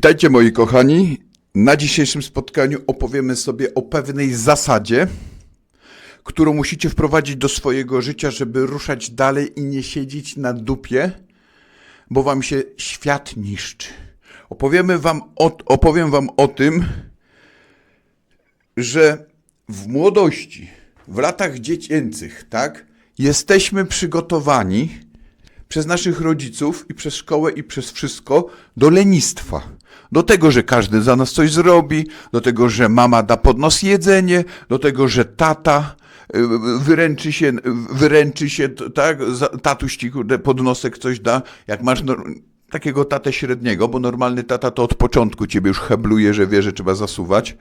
Witajcie moi kochani. Na dzisiejszym spotkaniu opowiemy sobie o pewnej zasadzie, którą musicie wprowadzić do swojego życia, żeby ruszać dalej i nie siedzieć na dupie, bo wam się świat niszczy. Opowiemy wam o, opowiem wam o tym, że w młodości, w latach dziecięcych, tak, jesteśmy przygotowani przez naszych rodziców i przez szkołę i przez wszystko do lenistwa. Do tego, że każdy za nas coś zrobi, do tego, że mama da pod nos jedzenie, do tego, że tata y, wyręczy się, wyręczy się, tak, tatuś ci kurde podnosek coś da, jak masz takiego tatę średniego, bo normalny tata to od początku ciebie już hebluje, że wie, że trzeba zasuwać.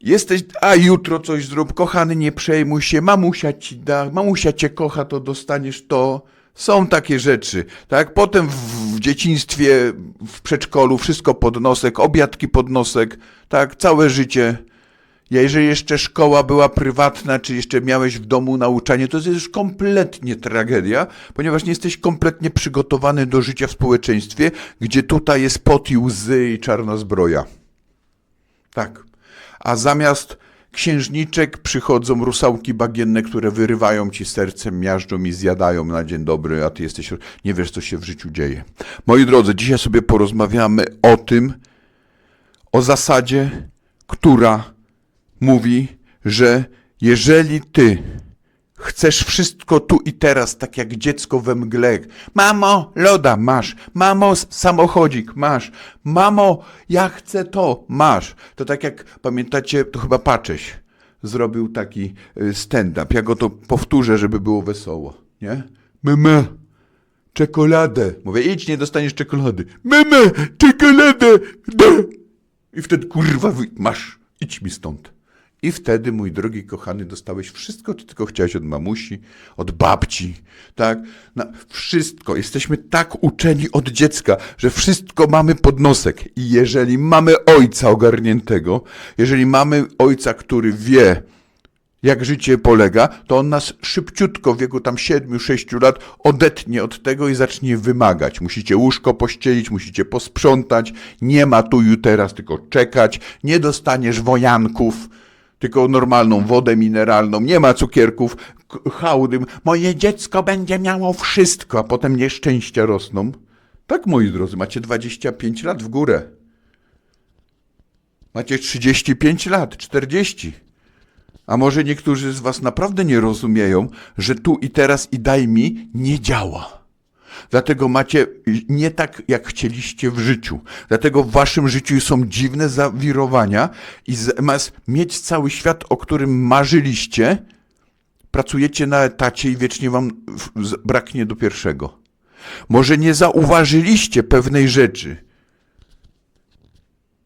Jesteś, a jutro coś zrób, kochany, nie przejmuj się, mamusia ci da, mamusia cię kocha, to dostaniesz to. Są takie rzeczy, tak? Potem w, w dzieciństwie, w przedszkolu, wszystko podnosek, obiadki podnosek, tak? Całe życie. Ja, jeżeli jeszcze szkoła była prywatna, czy jeszcze miałeś w domu nauczanie, to jest już kompletnie tragedia, ponieważ nie jesteś kompletnie przygotowany do życia w społeczeństwie, gdzie tutaj jest pot i łzy i czarna zbroja. Tak. A zamiast księżniczek przychodzą rusałki bagienne, które wyrywają ci sercem, miażdżą i zjadają na dzień dobry, a ty jesteś, nie wiesz, co się w życiu dzieje. Moi drodzy, dzisiaj sobie porozmawiamy o tym, o zasadzie, która mówi, że jeżeli ty Chcesz wszystko tu i teraz, tak jak dziecko we mgle. Mamo, loda, masz. Mamo, samochodzik, masz. Mamo, ja chcę to, masz. To tak jak, pamiętacie, to chyba Pacześ zrobił taki y, stand-up. Ja go to powtórzę, żeby było wesoło, nie? Mama, czekoladę. Mówię, idź, nie dostaniesz czekolady. Mama, czekoladę, da. I wtedy, kurwa, masz, idź mi stąd. I wtedy, mój drogi kochany, dostałeś wszystko, co tylko chciałeś od mamusi, od babci, tak? Na wszystko. Jesteśmy tak uczeni od dziecka, że wszystko mamy pod nosek. I jeżeli mamy ojca ogarniętego, jeżeli mamy ojca, który wie, jak życie polega, to on nas szybciutko w wieku tam 7-6 lat odetnie od tego i zacznie wymagać. Musicie łóżko pościelić, musicie posprzątać, nie ma tu i teraz, tylko czekać, nie dostaniesz wojanków, tylko normalną wodę mineralną, nie ma cukierków, k- hałdy. Moje dziecko będzie miało wszystko, a potem nieszczęścia rosną. Tak, moi drodzy, macie 25 lat w górę. Macie 35 lat, 40. A może niektórzy z Was naprawdę nie rozumieją, że tu i teraz i daj mi nie działa. Dlatego macie nie tak, jak chcieliście w życiu. Dlatego w Waszym życiu są dziwne zawirowania i zamiast mieć cały świat, o którym marzyliście, pracujecie na etacie i wiecznie Wam braknie do pierwszego. Może nie zauważyliście pewnej rzeczy,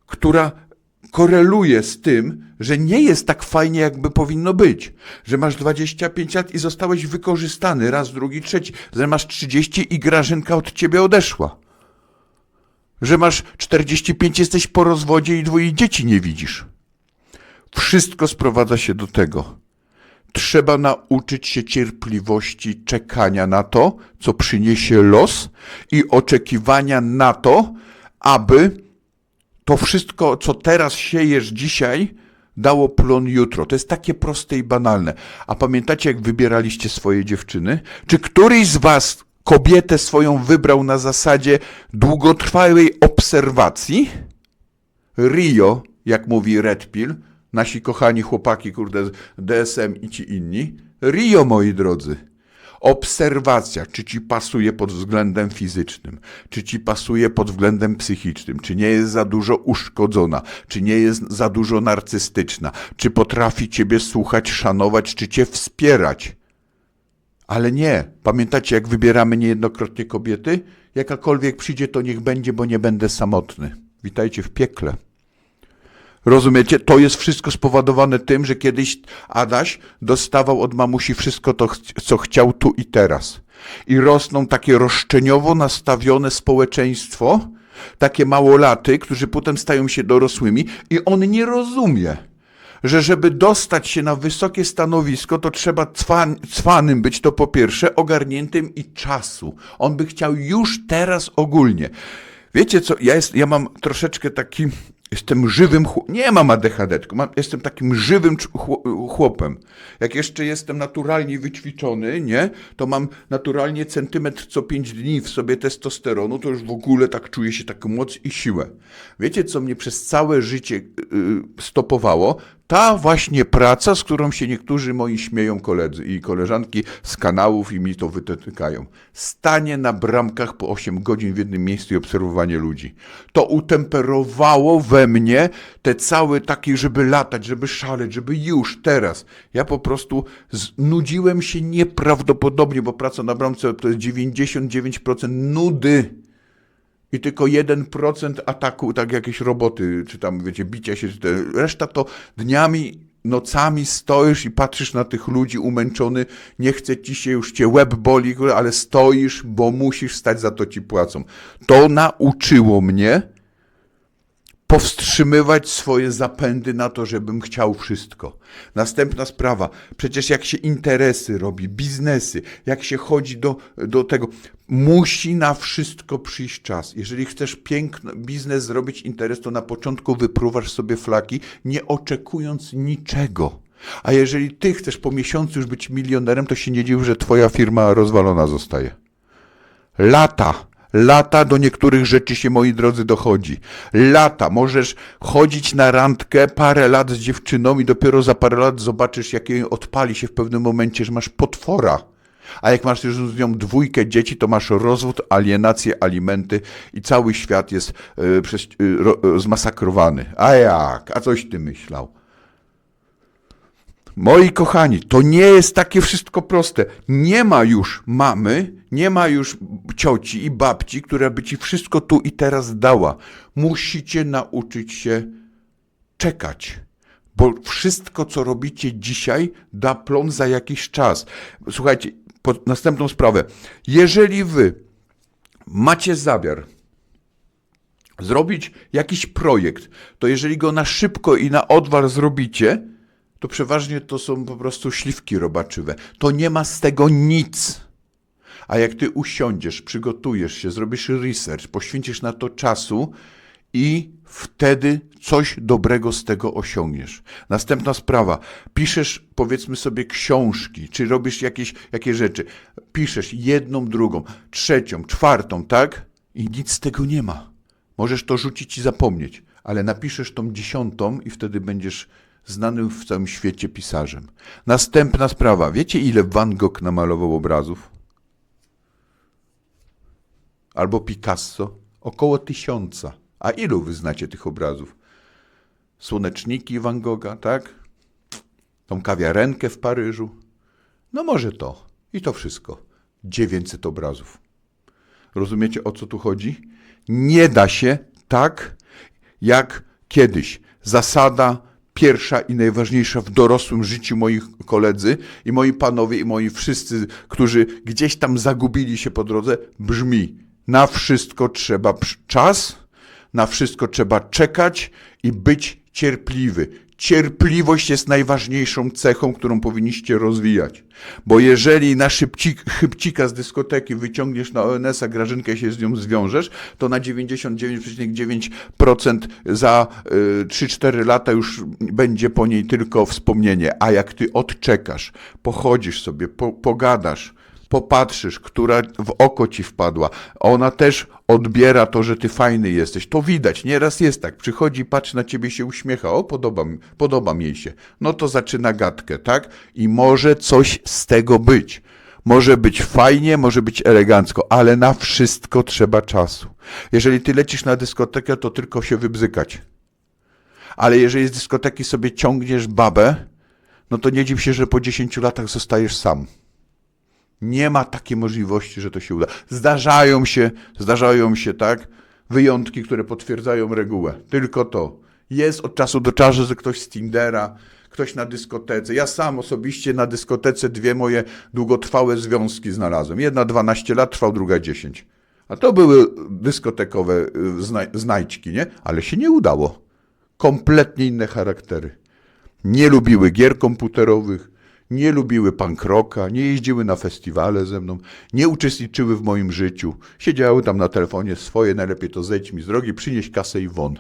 która koreluje z tym, że nie jest tak fajnie, jakby powinno być. Że masz 25 lat i zostałeś wykorzystany raz, drugi, trzeci. Że masz 30 i Grażynka od ciebie odeszła. Że masz 45, jesteś po rozwodzie i dwoje dzieci nie widzisz. Wszystko sprowadza się do tego. Trzeba nauczyć się cierpliwości, czekania na to, co przyniesie los i oczekiwania na to, aby to wszystko, co teraz siejesz dzisiaj, dało plon jutro. To jest takie proste i banalne. A pamiętacie, jak wybieraliście swoje dziewczyny? Czy któryś z was kobietę swoją wybrał na zasadzie długotrwałej obserwacji? Rio, jak mówi Red Pill, nasi kochani chłopaki, kurde, DSM i ci inni. Rio, moi drodzy. Obserwacja, czy ci pasuje pod względem fizycznym, czy ci pasuje pod względem psychicznym, czy nie jest za dużo uszkodzona, czy nie jest za dużo narcystyczna, czy potrafi ciebie słuchać, szanować, czy cię wspierać. Ale nie. Pamiętacie, jak wybieramy niejednokrotnie kobiety? Jakakolwiek przyjdzie, to niech będzie, bo nie będę samotny. Witajcie w piekle. Rozumiecie? To jest wszystko spowodowane tym, że kiedyś Adaś dostawał od mamusi wszystko to, co chciał tu i teraz. I rosną takie roszczeniowo nastawione społeczeństwo, takie małolaty, którzy potem stają się dorosłymi i on nie rozumie, że żeby dostać się na wysokie stanowisko, to trzeba cwan, cwanym być, to po pierwsze, ogarniętym i czasu. On by chciał już teraz ogólnie. Wiecie co, ja, jest, ja mam troszeczkę taki, jestem żywym, chłop- nie mam ADHD, tylko mam, jestem takim żywym chłopem. Jak jeszcze jestem naturalnie wyćwiczony, nie, to mam naturalnie centymetr co 5 dni w sobie testosteronu, to już w ogóle tak czuję się taką moc i siłę. Wiecie, co mnie przez całe życie yy, stopowało? Ta właśnie praca, z którą się niektórzy moi śmieją koledzy i koleżanki z kanałów i mi to wytykają. Stanie na bramkach po 8 godzin w jednym miejscu i obserwowanie ludzi. To utemperowało we mnie te całe takie, żeby latać, żeby szaleć, żeby już, teraz. Ja po prostu znudziłem się nieprawdopodobnie, bo praca na bramce to jest 99% nudy i tylko 1% ataku, tak jakieś roboty, czy tam, wiecie, bicia się, czy te, reszta to dniami, nocami stoisz i patrzysz na tych ludzi umęczony, nie chce ci się, już cię łeb boli, ale stoisz, bo musisz stać, za to ci płacą. To nauczyło mnie powstrzymywać swoje zapędy na to, żebym chciał wszystko. Następna sprawa, przecież jak się interesy robi, biznesy, jak się chodzi do, do tego, musi na wszystko przyjść czas. Jeżeli chcesz piękny biznes zrobić interes, to na początku wypruwasz sobie flaki, nie oczekując niczego. A jeżeli ty chcesz po miesiącu już być milionerem, to się nie dziw, że twoja firma rozwalona zostaje. Lata. Lata do niektórych rzeczy się, moi drodzy, dochodzi. Lata. Możesz chodzić na randkę parę lat z dziewczyną i dopiero za parę lat zobaczysz, jak jej odpali się w pewnym momencie, że masz potwora. A jak masz już z nią dwójkę dzieci, to masz rozwód, alienację, alimenty i cały świat jest y, przez, y, ro, y, zmasakrowany. A jak? A coś ty myślał? Moi kochani, to nie jest takie wszystko proste. Nie ma już mamy, nie ma już cioci i babci, która by ci wszystko tu i teraz dała. Musicie nauczyć się czekać. Bo wszystko, co robicie dzisiaj, da plon za jakiś czas. Słuchajcie, następną sprawę. Jeżeli wy macie zamiar zrobić jakiś projekt, to jeżeli go na szybko i na odwar zrobicie, to przeważnie to są po prostu śliwki robaczywe. To nie ma z tego nic. A jak ty usiądziesz, przygotujesz się, zrobisz research, poświęcisz na to czasu i wtedy coś dobrego z tego osiągniesz. Następna sprawa. Piszesz, powiedzmy sobie, książki, czy robisz jakieś, jakieś rzeczy. Piszesz jedną, drugą, trzecią, czwartą, tak? I nic z tego nie ma. Możesz to rzucić i zapomnieć, ale napiszesz tą dziesiątą i wtedy będziesz znanym w całym świecie pisarzem. Następna sprawa. Wiecie, ile Van Gogh namalował obrazów? Albo Picasso? Około tysiąca. A ilu wy znacie tych obrazów? Słoneczniki Van Gogha, tak? Tą kawiarenkę w Paryżu? No może to. I to wszystko. 900 obrazów. Rozumiecie, o co tu chodzi? Nie da się tak, jak kiedyś. Zasada pierwsza i najważniejsza w dorosłym życiu moich koledzy i moi panowie i moi wszyscy, którzy gdzieś tam zagubili się po drodze, brzmi: na wszystko trzeba czas, na wszystko trzeba czekać i być cierpliwy. Cierpliwość jest najważniejszą cechą, którą powinniście rozwijać. Bo jeżeli na szybcik, chybcika z dyskoteki wyciągniesz na ONS-a Grażynkę się z nią zwiążesz, to na 99,9% za y, 3-4 lata już będzie po niej tylko wspomnienie. A jak ty odczekasz, pochodzisz sobie, po, pogadasz, popatrzysz, która w oko ci wpadła, ona też odbiera to, że ty fajny jesteś. To widać, nieraz jest tak. Przychodzi, patrzy na ciebie, się uśmiecha. O, podoba, podoba mi się. No to zaczyna gadkę, tak? I może coś z tego być. Może być fajnie, może być elegancko, ale na wszystko trzeba czasu. Jeżeli ty lecisz na dyskotekę, to tylko się wybzykać. Ale jeżeli z dyskoteki sobie ciągniesz babę, no to nie dziw się, że po 10 latach zostajesz sam. Nie ma takiej możliwości, że to się uda. Zdarzają się, zdarzają się, tak, wyjątki, które potwierdzają regułę. Tylko to. Jest od czasu do czasu, że ktoś z Tindera, ktoś na dyskotece. Ja sam osobiście na dyskotece dwie moje długotrwałe związki znalazłem. Jedna 12 lat trwał, druga 10. A to były dyskotekowe y, zna- znajdźki, nie? Ale się nie udało. Kompletnie inne charaktery. Nie lubiły gier komputerowych, nie lubiły punk rocka, nie jeździły na festiwale ze mną, nie uczestniczyły w moim życiu. Siedziały tam na telefonie swoje, najlepiej to zejdź mi z drogi, przynieś kasę i won.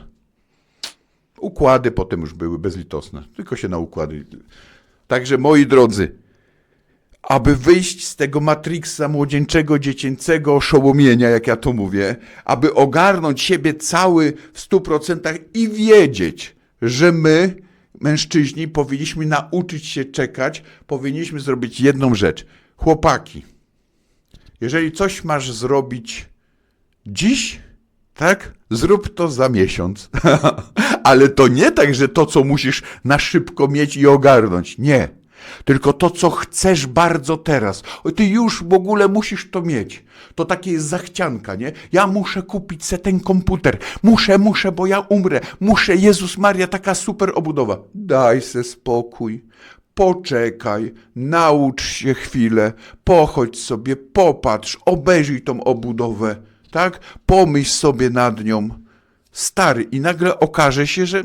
Układy potem już były bezlitosne, tylko się na układy. Także moi drodzy, aby wyjść z tego matriksa młodzieńczego, dziecięcego oszołomienia, jak ja to mówię, aby ogarnąć siebie cały w stu procentach i wiedzieć, że my, mężczyźni, powinniśmy nauczyć się czekać, powinniśmy zrobić jedną rzecz. Chłopaki, jeżeli coś masz zrobić dziś, tak? Zrób to za miesiąc. Ale to nie tak, że to, co musisz na szybko mieć i ogarnąć. Nie. Tylko to, co chcesz bardzo teraz. Ty już w ogóle musisz to mieć. To takie jest zachcianka, nie? Ja muszę kupić se ten komputer. Muszę, muszę, bo ja umrę. Muszę, Jezus Maria, taka super obudowa. Daj se spokój. Poczekaj, naucz się chwilę, pochodź sobie, popatrz, obejrzyj tą obudowę, tak? Pomyśl sobie nad nią. Stary, i nagle okaże się, że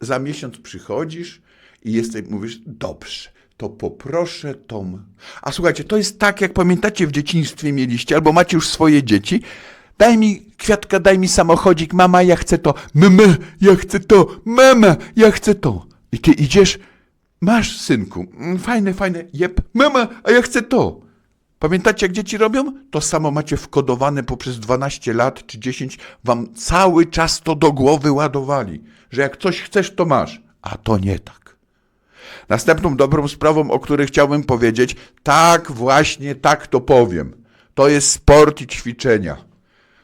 za miesiąc przychodzisz i jesteś, mówisz, dobrze, to poproszę tą. A słuchajcie, to jest tak, jak pamiętacie w dzieciństwie mieliście, albo macie już swoje dzieci. Daj mi kwiatka, daj mi samochodzik, mama, ja chcę to. Mama, ja chcę to. Mama, ja chcę to. I ty idziesz, masz synku, mm, fajne, fajne, jep, mama, a ja chcę to. Pamiętacie, jak dzieci robią? To samo macie wkodowane poprzez 12 lat czy 10. Wam cały czas to do głowy ładowali, że jak coś chcesz, to masz. A to nie tak. Następną dobrą sprawą, o której chciałbym powiedzieć, tak właśnie tak to powiem. To jest sport i ćwiczenia.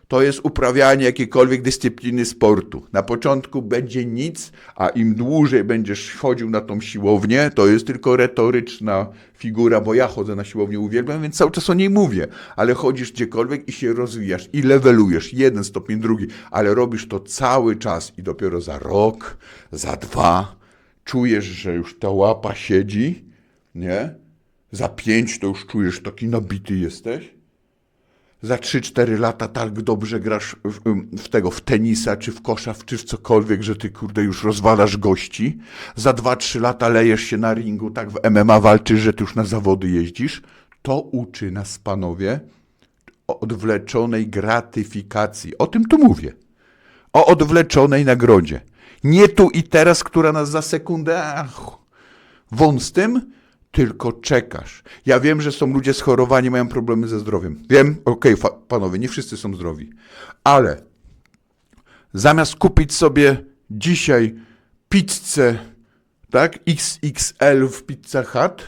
To jest uprawianie jakiejkolwiek dyscypliny sportu. Na początku będzie nic, a im dłużej będziesz chodził na tą siłownię, to jest tylko retoryczna figura, bo ja chodzę na siłownię, uwielbiam, więc cały czas o niej mówię. Ale chodzisz gdziekolwiek i się rozwijasz i levelujesz, jeden stopień, drugi, ale robisz to cały czas i dopiero za rok, za dwa czujesz, że już ta łapa siedzi, nie? Za pięć to już czujesz, taki nabity jesteś za 3-4 lata tak dobrze grasz w, w, tego, w tenisa, czy w kosza, czy w cokolwiek, że ty kurde już rozwalasz gości. Za 2-3 lata lejesz się na ringu, tak w MMA walczysz, że ty już na zawody jeździsz. To uczy nas, panowie, odwleczonej gratyfikacji. O tym tu mówię. O odwleczonej nagrodzie. Nie tu i teraz, która nas za sekundę, ach, won z tym, tylko czekasz. Ja wiem, że są ludzie schorowani, mają problemy ze zdrowiem. Wiem, okej, fa- panowie, nie wszyscy są zdrowi. Ale zamiast kupić sobie dzisiaj pizzę, tak, XXL w Pizza Hut,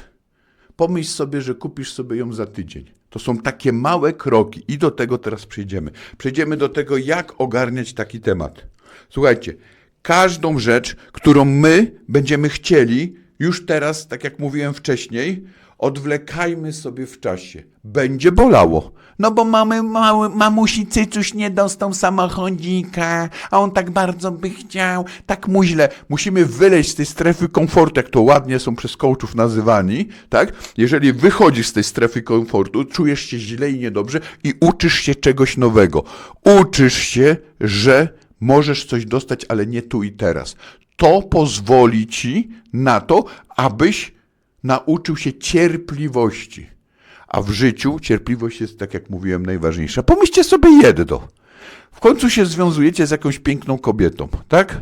pomyśl sobie, że kupisz sobie ją za tydzień. To są takie małe kroki i do tego teraz przejdziemy. Przejdziemy do tego, jak ogarniać taki temat. Słuchajcie, każdą rzecz, którą my będziemy chcieli, już teraz, tak jak mówiłem wcześniej, odwlekajmy sobie w czasie. Będzie bolało. No bo mamy mały, mamusi cycuś nie dostał samochodzika, a on tak bardzo by chciał, tak mu źle. Musimy wyleźć z tej strefy komfortu, jak to ładnie są przez coachów nazywani, tak? Jeżeli wychodzisz z tej strefy komfortu, czujesz się źle i niedobrze i uczysz się czegoś nowego. Uczysz się, że możesz coś dostać, ale nie tu i teraz. To pozwoli ci na to, abyś nauczył się cierpliwości. A w życiu cierpliwość jest, tak jak mówiłem, najważniejsza. Pomyślcie sobie jedno. W końcu się związujecie z jakąś piękną kobietą, tak?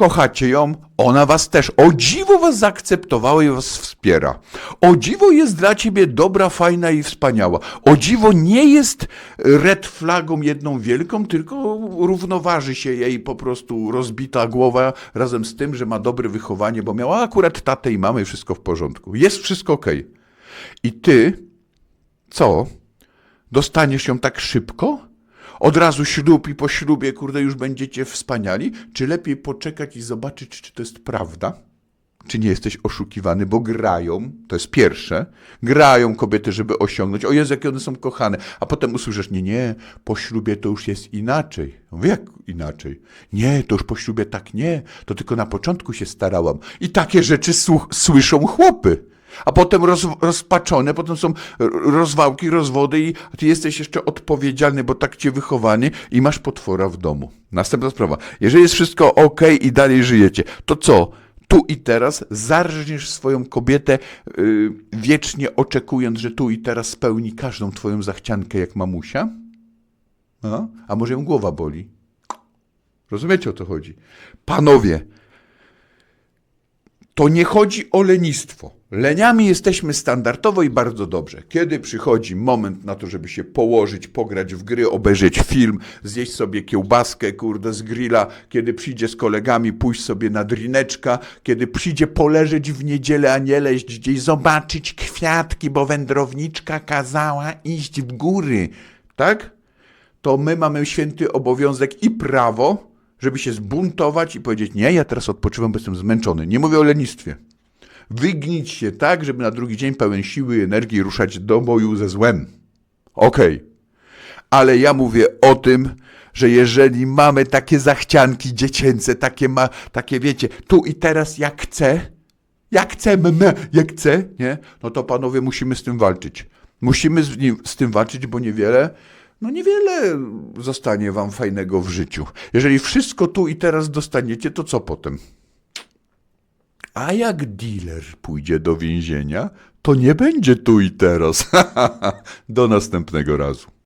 Kochacie ją, ona was też. O dziwo was zaakceptowała i was wspiera. O dziwo jest dla ciebie dobra, fajna i wspaniała. O dziwo nie jest red flagą jedną wielką, tylko równoważy się jej po prostu rozbita głowa razem z tym, że ma dobre wychowanie, bo miała akurat tatę i mamę i wszystko w porządku. Jest wszystko okej. I ty, co? Dostaniesz ją tak szybko? Od razu ślub i po ślubie, kurde, już będziecie wspaniali? Czy lepiej poczekać i zobaczyć, czy to jest prawda? Czy nie jesteś oszukiwany, bo grają, to jest pierwsze, grają kobiety, żeby osiągnąć, o Jezu, jakie one są kochane, a potem usłyszysz, nie, nie, po ślubie to już jest inaczej. Mówię, jak inaczej? Nie, to już po ślubie tak nie, to tylko na początku się starałam. I takie rzeczy słyszą chłopy. A potem roz, rozpaczone, potem są rozwałki, rozwody i ty jesteś jeszcze odpowiedzialny, bo tak cię wychowany i masz potwora w domu. Następna sprawa. Jeżeli jest wszystko ok i dalej żyjecie, to co? tu i teraz zarżniesz swoją kobietę, yy, wiecznie oczekując, że tu i teraz spełni każdą twoją zachciankę jak mamusia? A, A może ją głowa boli? Rozumiecie o co chodzi? Panowie, to nie chodzi o lenistwo. Leniami jesteśmy standardowo i bardzo dobrze. Kiedy przychodzi moment na to, żeby się położyć, pograć w gry, obejrzeć film, zjeść sobie kiełbaskę, kurde, z grilla, kiedy przyjdzie z kolegami, pójść sobie na drineczka, kiedy przyjdzie poleżeć w niedzielę, a nie leźć gdzieś, zobaczyć kwiatki, bo wędrowniczka kazała iść w góry, tak? To my mamy święty obowiązek i prawo, żeby się zbuntować i powiedzieć, nie, ja teraz odpoczywam, bo jestem zmęczony. Nie mówię o lenistwie. Wygnić się tak, żeby na drugi dzień pełen siły i energii ruszać do boju ze złem. Okej. Ale ja mówię o tym, że jeżeli mamy takie zachcianki dziecięce, takie, ma, takie wiecie, tu i teraz jak chcę, jak chcę, me, jak chcę, nie? No to panowie musimy z tym walczyć. Musimy z, nim, z tym walczyć, bo niewiele, no niewiele zostanie wam fajnego w życiu. Jeżeli wszystko tu i teraz dostaniecie, to co potem? A jak dealer pójdzie do więzienia, to nie będzie tu i teraz. do następnego razu.